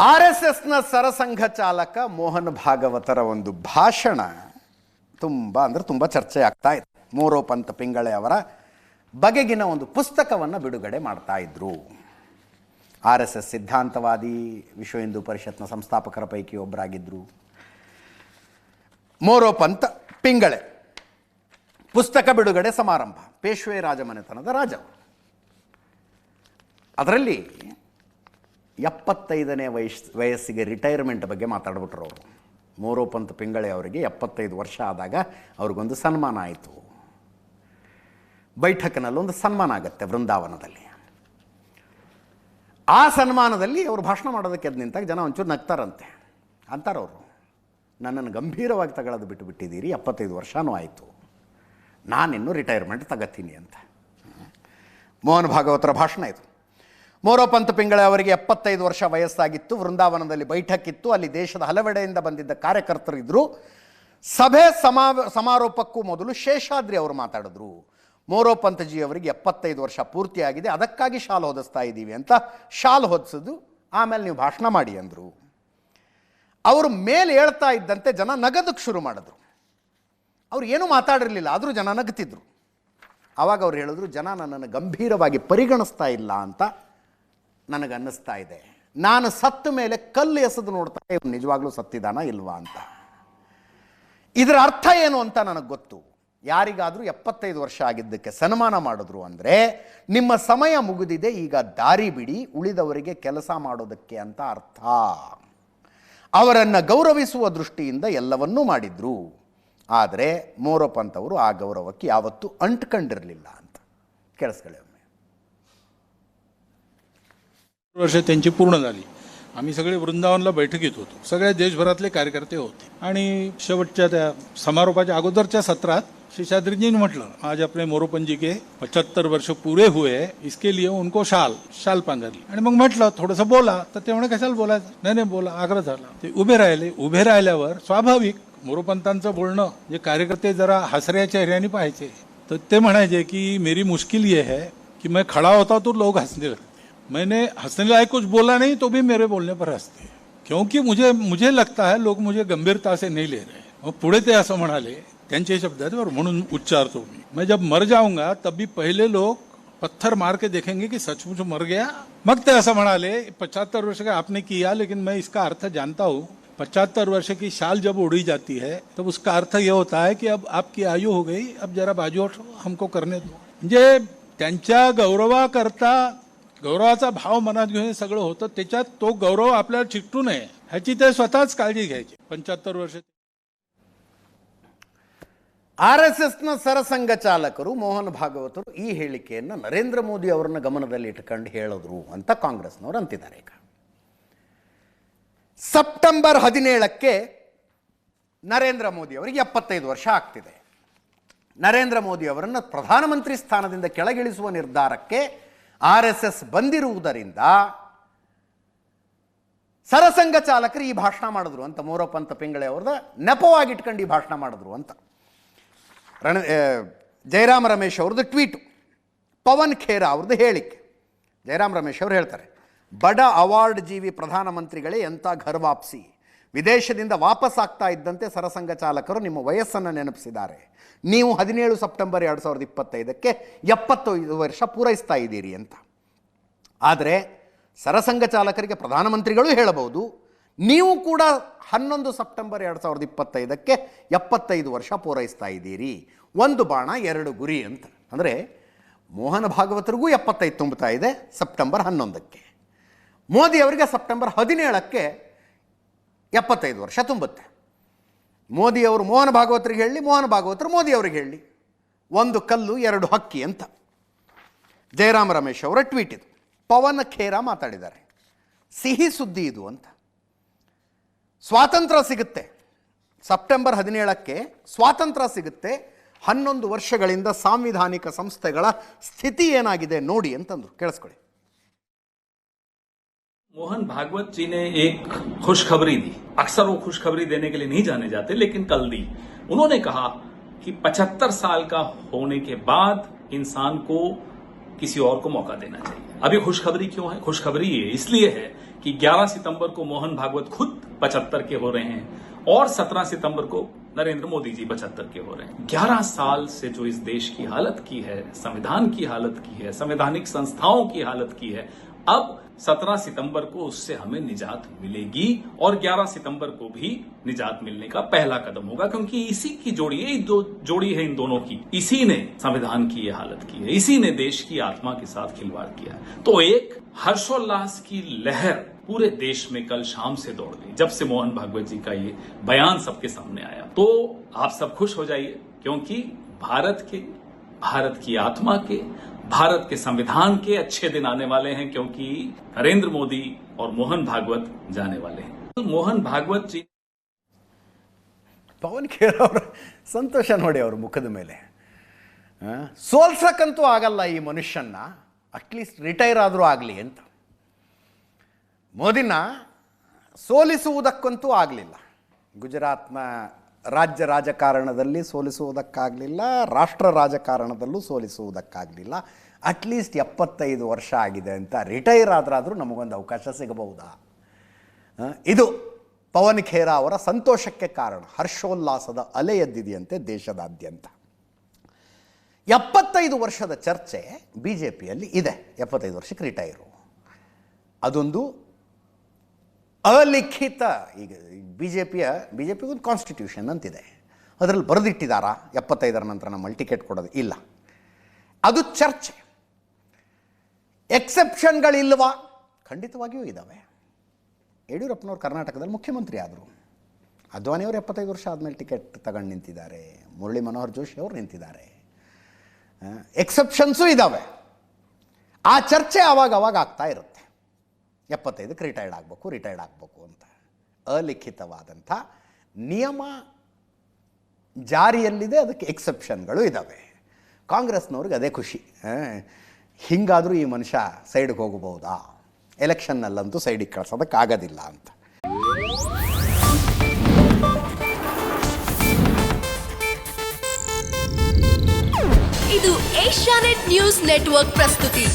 R S ಎಸ್ನ ಸರಸಂಘ ಚಾಲಕ ಮೋಹನ್ ಭಾಗವತರ ಒಂದು ಭಾಷಣ ತುಂಬ ಅಂದ್ರೆ ತುಂಬ ಚರ್ಚೆ ಆಗ್ತಾ ಇತ್ತು ಮೂರೋ ಪಂತ ಪಿಂಗಳೆ ಅವರ ಬಗೆಗಿನ ಒಂದು ಪುಸ್ತಕವನ್ನು ಬಿಡುಗಡೆ ಮಾಡ್ತಾ ಇದ್ರು. ಆರ್ ಎಸ್ ಎಸ್ ಸಿದ್ಧಾಂತವಾದಿ, ವಿಶ್ವ ಹಿಂದೂ ಪರಿಷತ್ನ ಸಂಸ್ಥಾಪಕರ ಪೈಕಿ ಒಬ್ಬರಾಗಿದ್ದರು ಮೋರೋ ಪಂತ ಪಿಂಗಳೆ. ಪುಸ್ತಕ ಬಿಡುಗಡೆ ಸಮಾರಂಭ. ಪೇಶ್ವೆ ರಾಜಮನೆತನದ ರಾಜ. ಅದರಲ್ಲಿ ಎಪ್ಪತ್ತೈದನೇ ವಯಸ್ ವಯಸ್ಸಿಗೆ ರಿಟೈರ್ಮೆಂಟ್ ಬಗ್ಗೆ ಮಾತಾಡ್ಬಿಟ್ರು ಅವರು. ಮೂರೋ ಪಿಂಗಳೆ ಅವರಿಗೆ, ಎಪ್ಪತ್ತೈದು ವರ್ಷ ಆದಾಗ ಅವ್ರಿಗೊಂದು ಸನ್ಮಾನ ಆಯಿತು. ಬೈಠಕ್ನಲ್ಲಿ ಒಂದು ಸನ್ಮಾನ ಆಗುತ್ತೆ ವೃಂದಾವನದಲ್ಲಿ. ಆ ಸನ್ಮಾನದಲ್ಲಿ ಅವರು ಭಾಷಣ ಮಾಡೋದಕ್ಕೆ ಅದು ನಿಂತಾಗ ಜನ ಒಂಚೂರು ನಗ್ತಾರಂತೆ. ಅಂತಾರವರು ನನ್ನನ್ನು ಗಂಭೀರವಾಗಿ ತಗೊಳ್ಳೋದು ಬಿಟ್ಟು ಬಿಟ್ಟಿದ್ದೀರಿ ಎಪ್ಪತ್ತೈದು ವರ್ಷನೂ ಆಯಿತು. ನಾನಿನ್ನು ರಿಟೈರ್ಮೆಂಟ್ ತಗತ್ತೀನಿ ಅಂತ. ಮೋಹನ್ ಭಾಗವತರ ಭಾಷಣ ಇದು. ಮೋರೋ ಪಿಂಗಳ ಅವರಿಗೆ ಎಪ್ಪತ್ತೈದು ವರ್ಷ ವಯಸ್ಸಾಗಿತ್ತು. ವೃಂದಾವನದಲ್ಲಿ ಬೈಠಕ್ಕಿತ್ತು ಅಲ್ಲಿ ದೇಶದ ಹಲವೆಡೆಯಿಂದ ಬಂದಿದ್ದ ಕಾರ್ಯಕರ್ತರಿದ್ದರು ಸಭೆ ಸಮಾ, ಸಮಾರೋಪಕ್ಕೂ ಮೊದಲು ಶೇಷಾದ್ರಿ ಅವರು ಮಾತಾಡಿದ್ರು. ಮೋರೋಪಂತಜಿ ಅವರಿಗೆ ಎಪ್ಪತ್ತೈದು ವರ್ಷ ಪೂರ್ತಿಯಾಗಿದೆ. ಅದಕ್ಕಾಗಿ ಶಾಲು ಹೊದಿಸ್ತಾ ಇದ್ದೀವಿ ಅಂತ ಶಾಲು ಹೊದಿಸಿದ್ರು. ಆಮೇಲೆ ನೀವು ಭಾಷಣ ಮಾಡಿ ಅಂದರು. ಅವರು ಮೇಲೆ ಹೇಳ್ತಾ ಇದ್ದಂತೆ ಜನ ನಗದಕ್ಕೆ ಶುರು ಮಾಡಿದ್ರು. ಅವ್ರು ಏನೂ ಮಾತಾಡಿರಲಿಲ್ಲ, ಆದರೂ ಜನ ನಗ್ತಿದ್ರು. ಆವಾಗ ಅವ್ರು ಹೇಳಿದ್ರು, ಜನ ನನ್ನನ್ನು ಗಂಭೀರವಾಗಿ ಪರಿಗಣಿಸ್ತಾ ಇಲ್ಲ ಅಂತ ನನಗೆ ಅನ್ನಿಸ್ತಾ ಇದೆ. ನಾನು ಸತ್ತ ಮೇಲೆ ಕಲ್ಲು ಎಸೆದು ನೋಡ್ತಾ ಇವನು ನಿಜವಾಗ್ಲೂ ಸತ್ತಿದಾನ ಇಲ್ವಾ ಅಂತ. ಇದರ ಅರ್ಥ ಏನು ಅಂತ ನನಗೆ ಗೊತ್ತು. ಯಾರಿಗಾದರೂ ಎಪ್ಪತ್ತೈದು ವರ್ಷ ಆಗಿದ್ದಕ್ಕೆ ಸನ್ಮಾನ ಮಾಡಿದ್ರು ಅಂದರೆ, ನಿಮ್ಮ ಸಮಯ ಮುಗಿದಿದೆ, ಈಗ ದಾರಿ ಬಿಡಿ, ಉಳಿದವರಿಗೆ ಕೆಲಸ ಮಾಡೋದಕ್ಕೆ ಅಂತ ಅರ್ಥ. ಅವರನ್ನು ಗೌರವಿಸುವ ದೃಷ್ಟಿಯಿಂದ ಎಲ್ಲವನ್ನೂ ಮಾಡಿದ್ರು. ಆದರೆ ಮೋರಪ್ಪಂತವರು ಆ ಗೌರವಕ್ಕೆ ಯಾವತ್ತೂ ಅಂಟ್ಕೊಂಡಿರಲಿಲ್ಲ ಅಂತ. ಕೇಳಿಸ್ಕೊಳ್ಳಿ वर्ष त्यांची पूर्ण झाली. आम्ही सगळे वृंदावनला बैठकीत होतो. सगळ्या देशभरातले कार्यकर्ते होते. आणि शेवटच्या त्या समारोपाच्या अगोदरच्या सत्रात शेषाद्रीजीने म्हटलं आज आपले मोरोपंजी के पचहत्तर वर्ष पुरे हुए इसके लिए उनको शाल शाल पांघरली. आणि मग म्हटलं थोडंसं बोला. तर ते म्हणे कशाला बोलायचं? नाही नाही बोला आग्रह झाला. ते उभे राहिले. उभे राहिल्यावर स्वाभाविक मोरोपंतांचं बोलणं जे कार्यकर्ते जरा हसऱ्या चेहऱ्याने पाहायचे तर ते म्हणायचे की मेरी मुश्किल ये है की मैं खड़ा होता तो लोक हसले मैंने हंसने लायक कुछ बोला नहीं तो भी मेरे बोलने पर हँसते हैं। क्योंकि मुझे मुझे लगता है लोग मुझे गंभीरता से नहीं ले रहे मग पुढे ते असं म्हणाले त्यांचे शब्द आहेत बरं म्हणून उच्चारतो मी मैं जब मर जाऊँगा, तब भी पहले लोग पत्थर मार के देखेंगे कि सचमुच मर गया। मग ते असं म्हणाले पचहत्तर वर्ष का आपने किया, लेकिन मैं इसका अर्थ जानता हूँ। पचहत्तर वर्ष की शाल जब उड़ी जाती है, तब उसका अर्थ यह होता है कि अब आपकी आयु हो गई, अब जरा बाजू हमको करने दो। म्हणजे त्यांच्या गौरवाकरता गौरवाचा भाव मनात घेऊन हे सगळं होतं त्याच्यात तो गौरव आपल्याला चिकटू नये ह्याची ते स्वतःच काळजी घ्यायची पंच्याहत्तर वर्ष ಆರ್ ಎಸ್ ಎಸ್ನ ಸರಸಂಘ ಚಾಲಕರು ಮೋಹನ್ ಭಾಗವತರು ಈ ಹೇಳಿಕೆಯನ್ನು ನರೇಂದ್ರ ಮೋದಿ ಅವರನ್ನ ಗಮನದಲ್ಲಿ ಇಟ್ಕೊಂಡು ಹೇಳಿದ್ರು ಅಂತ ಕಾಂಗ್ರೆಸ್ನವರು ಅಂತಿದ್ದಾರೆ ಈಗ ಸೆಪ್ಟೆಂಬರ್ ಹದಿನೇಳಕ್ಕೆ ನರೇಂದ್ರ ಮೋದಿ ಅವರಿಗೆ ಎಪ್ಪತ್ತೈದು ವರ್ಷ ಆಗ್ತಿದೆ ನರೇಂದ್ರ ಮೋದಿ ಅವರನ್ನು ಪ್ರಧಾನಮಂತ್ರಿ ಸ್ಥಾನದಿಂದ ಕೆಳಗಿಳಿಸುವ ನಿರ್ಧಾರಕ್ಕೆ ಆರ್ ಎಸ್ ಎಸ್ ಬಂದಿರುವುದರಿಂದ ಸರಸಂಘ ಚಾಲಕರು ಈ ಭಾಷಣ ಮಾಡಿದ್ರು ಅಂತ ಮೋರಪ್ಪಂತ ಪಿಂಗಳೆ ಅವ್ರದ್ದು ನೆಪವಾಗಿ ಇಟ್ಕೊಂಡು ಈ ಭಾಷಣ ಮಾಡಿದ್ರು ಅಂತ. ರಣ ಜಯರಾಮ ರಮೇಶ್ ಅವ್ರದ್ದು ಟ್ವೀಟು, ಪವನ್ ಖೇರಾ ಅವ್ರದ್ದು ಹೇಳಿಕೆ. ಜಯರಾಮ್ ರಮೇಶ್ ಅವರು ಹೇಳ್ತಾರೆ, ಬಡ ಅವಾರ್ಡ್ ಜೀವಿ ಪ್ರಧಾನಮಂತ್ರಿಗಳೇ ಎಂಥ ಘರ್ವಾಪ್ಸಿ ವಿದೇಶದಿಂದ ವಾಪಸ್ ಆಗ್ತಾ ಇದ್ದಂತೆ ಸರಸಂಘ ಚಾಲಕರು ನಿಮ್ಮ ವಯಸ್ಸನ್ನು ನೆನಪಿಸಿದ್ದಾರೆ. ನೀವು ಹದಿನೇಳು ಸೆಪ್ಟೆಂಬರ್ ಎರಡು ಸಾವಿರದ ಇಪ್ಪತ್ತೈದಕ್ಕೆ ಎಪ್ಪತ್ತೈದು ವರ್ಷ ಪೂರೈಸ್ತಾ ಇದ್ದೀರಿ ಅಂತ. ಆದರೆ ಸರಸಂಘ ಚಾಲಕರಿಗೆ ಪ್ರಧಾನಮಂತ್ರಿಗಳು ಹೇಳಬಹುದು, ನೀವು ಕೂಡ ಹನ್ನೊಂದು ಸೆಪ್ಟೆಂಬರ್ ಎರಡು ಸಾವಿರದ ಇಪ್ಪತ್ತೈದಕ್ಕೆ ಎಪ್ಪತ್ತೈದು ವರ್ಷ ಪೂರೈಸ್ತಾ ಇದ್ದೀರಿ. ಒಂದು ಬಾಣ, ಎರಡು ಗುರಿ ಅಂತ. ಅಂದರೆ ಮೋಹನ ಭಾಗವತರಿಗೂ ಎಪ್ಪತ್ತೈದು ತುಂಬುತ್ತಾ ಇದೆ ಸೆಪ್ಟೆಂಬರ್ ಹನ್ನೊಂದಕ್ಕೆ. ಮೋದಿ ಅವರಿಗೆ ಸೆಪ್ಟೆಂಬರ್ ಹದಿನೇಳಕ್ಕೆ ಎಪ್ಪತ್ತೈದು ವರ್ಷ ತುಂಬುತ್ತೆ. ಮೋದಿಯವರು ಮೋಹನ ಭಾಗವತರಿಗೆ ಹೇಳಿ, ಮೋಹನ ಭಾಗವತರು ಮೋದಿ ಅವರಿಗೆ ಹೇಳಿ. ಒಂದು ಕಲ್ಲು, ಎರಡು ಹಕ್ಕಿ ಅಂತ. ಜಯರಾಮ ರಮೇಶ್ ಅವರ ಟ್ವೀಟ್ ಇದು. ಪವನ್ ಖೇರಾ ಮಾತಾಡಿದ್ದಾರೆ. ಸಿಹಿ ಸುದ್ದಿ ಇದು ಅಂತ. ಸ್ವಾತಂತ್ರ್ಯ ಸಿಗುತ್ತೆ. ಸೆಪ್ಟೆಂಬರ್ ಹದಿನೇಳಕ್ಕೆ ಸ್ವಾತಂತ್ರ್ಯ ಸಿಗುತ್ತೆ. ಹನ್ನೊಂದು ವರ್ಷಗಳಿಂದ ಸಾಂವಿಧಾನಿಕ ಸಂಸ್ಥೆಗಳ ಸ್ಥಿತಿ ಏನಾಗಿದೆ ನೋಡಿ ಅಂತಂದು ಕೇಳಿಸ್ಕೊಳ್ಳಿ. मोहन भागवत जी ने एक खुशखबरी दी। अक्सर वो खुशखबरी देने के लिए नहीं जाने जाते, लेकिन कल दी। उन्होंने कहा कि 75 साल का होने के बाद इंसान को किसी और को मौका देना चाहिए। अब ये खुशखबरी क्यों है? खुशखबरी ये इसलिए है कि 11 सितंबर को मोहन भागवत खुद 75 के हो रहे हैं और 17 सितंबर को नरेंद्र मोदी जी 75 के हो रहे हैं। 11 साल से जो इस देश की हालत की है, संविधान की हालत की है, संवैधानिक संस्थाओं की हालत की है, अब 17 सितंबर को उससे हमें निजात मिलेगी और 11 सितंबर को भी निजात मिलने का पहला कदम होगा, क्योंकि इसी की जोड़ी है दो जोड़ी है इन दोनों की। इसी ने संविधान की ये हालत की है, इसी ने देश की आत्मा के साथ खिलवाड़ किया तो एक हर्षोल्लास की लहर पूरे देश में कल शाम से दौड़ गई, जब से मोहन भागवत जी का ये बयान सबके सामने आया। तो आप सब खुश हो जाइए, क्योंकि भारत के, भारत की आत्मा के भारत के संविधान के अच्छे दिन आने वाले हैं क्योंकि नरेंद्र मोदी और मोहन भागवत जाने वाले हैं मोहन भागवत जी ಪವನ್ ಖೇರ್ ಅವರ ಸಂತೋಷ ನೋಡಿ ಅವ್ರ ಮುಖದ ಮೇಲೆ ಆ, ಸೋಲ್ಸಕ್ಕಂತೂ ಆಗಲ್ಲ ಈ ಮನುಷ್ಯನ್ನ ಅಟ್ಲೀಸ್ಟ್ ರಿಟೈರ್ ಆದರೂ ಆಗಲಿ ಅಂತ ಮೋದಿನ ಸೋಲಿಸುವುದಕ್ಕಂತೂ ಆಗಲಿಲ್ಲ ಗುಜರಾತ್ನ ರಾಜ್ಯ ರಾಜಕಾರಣದಲ್ಲಿ ಸೋಲಿಸುವುದಕ್ಕಾಗಲಿಲ್ಲ, ರಾಷ್ಟ್ರ ರಾಜಕಾರಣದಲ್ಲೂ ಸೋಲಿಸುವುದಕ್ಕಾಗಲಿಲ್ಲ. ಅಟ್ಲೀಸ್ಟ್ ಎಪ್ಪತ್ತೈದು ವರ್ಷ ಆಗಿದೆ ಅಂತ ರಿಟೈರ್ ಆದ್ರಾದರೂ ನಮಗೊಂದು ಅವಕಾಶ ಸಿಗಬಹುದಾ? ಇದು ಪವನ್ ಖೇರಾ ಅವರ ಸಂತೋಷಕ್ಕೆ ಕಾರಣ, ಹರ್ಷೋಲ್ಲಾಸದ ಅಲೆ ಎದ್ದಿದೆಯಂತೆ ದೇಶದಾದ್ಯಂತ. ಎಪ್ಪತ್ತೈದು ವರ್ಷದ ಚರ್ಚೆ ಬಿ ಜೆ ಪಿಯಲ್ಲಿ ಇದೆ, ಎಪ್ಪತ್ತೈದು ವರ್ಷಕ್ಕೆ ರಿಟೈರು ಅದೊಂದು ಅಲಿಖಿತ ಈಗ ಬಿ ಜೆ ಪಿಯ ಬಿ ಜೆ ಪಿಗೊಂದು ಕಾನ್ಸ್ಟಿಟ್ಯೂಷನ್ ಅಂತಿದೆ. ಅದರಲ್ಲಿ ಬರೆದಿಟ್ಟಿದಾರ? ಎಪ್ಪತ್ತೈದರ ನಂತರ ನಮ್ಮಲ್ಲಿ ಟಿಕೆಟ್ ಕೊಡೋದು? ಇಲ್ಲ. ಅದು ಚರ್ಚೆ. ಎಕ್ಸೆಪ್ಷನ್ಗಳಿಲ್ವಾ ಖಂಡಿತವಾಗಿಯೂ ಇದ್ದಾವೆ ಯಡಿಯೂರಪ್ಪನವ್ರು ಕರ್ನಾಟಕದಲ್ಲಿ ಮುಖ್ಯಮಂತ್ರಿ ಆದರು. ಅದ್ವಾನಿಯವರು ಎಪ್ಪತ್ತೈದು ವರ್ಷ ಆದಮೇಲೆ ಟಿಕೆಟ್ ತಗೊಂಡು ನಿಂತಿದ್ದಾರೆ. ಮುರಳಿ ಮನೋಹರ್ ಜೋಶಿ ಅವರು ನಿಂತಿದ್ದಾರೆ. ಎಕ್ಸೆಪ್ಷನ್ಸು ಇದ್ದಾವೆ ಆ ಚರ್ಚೆ ಆವಾಗ ಅವಾಗ ಆಗ್ತಾ ಇರುತ್ತೆ. ಎಪ್ಪತ್ತೈದಕ್ಕೆ ರಿಟೈರ್ಡ್ ಆಗಬೇಕು ರಿಟೈರ್ಡ್ ಆಗಬೇಕು ಅಂತ. ಅಲಿಖಿತವಾದಂಥ ನಿಯಮ ಜಾರಿಯಲ್ಲಿದೆ, ಅದಕ್ಕೆ ಎಕ್ಸೆಪ್ಷನ್ಗಳು ಇದ್ದಾವೆ ಕಾಂಗ್ರೆಸ್ನವ್ರಿಗೆ ಅದೇ ಖುಷಿ. ಹಿಂಗಾದರೂ ಈ ಮನುಷ್ಯ ಸೈಡ್ಗೆ ಹೋಗಬಹುದಾ ಎಲೆಕ್ಷನ್ನಲ್ಲಂತೂ ಸೈಡಿಗೆ ಕಳ್ಸೋದಕ್ಕಾಗೋದಿಲ್ಲ ಅಂತ. ಇದು ಏಷ್ಯಾನೆಟ್ ನ್ಯೂಸ್ ನೆಟ್ವರ್ಕ್ ಪ್ರಸ್ತುತಿ.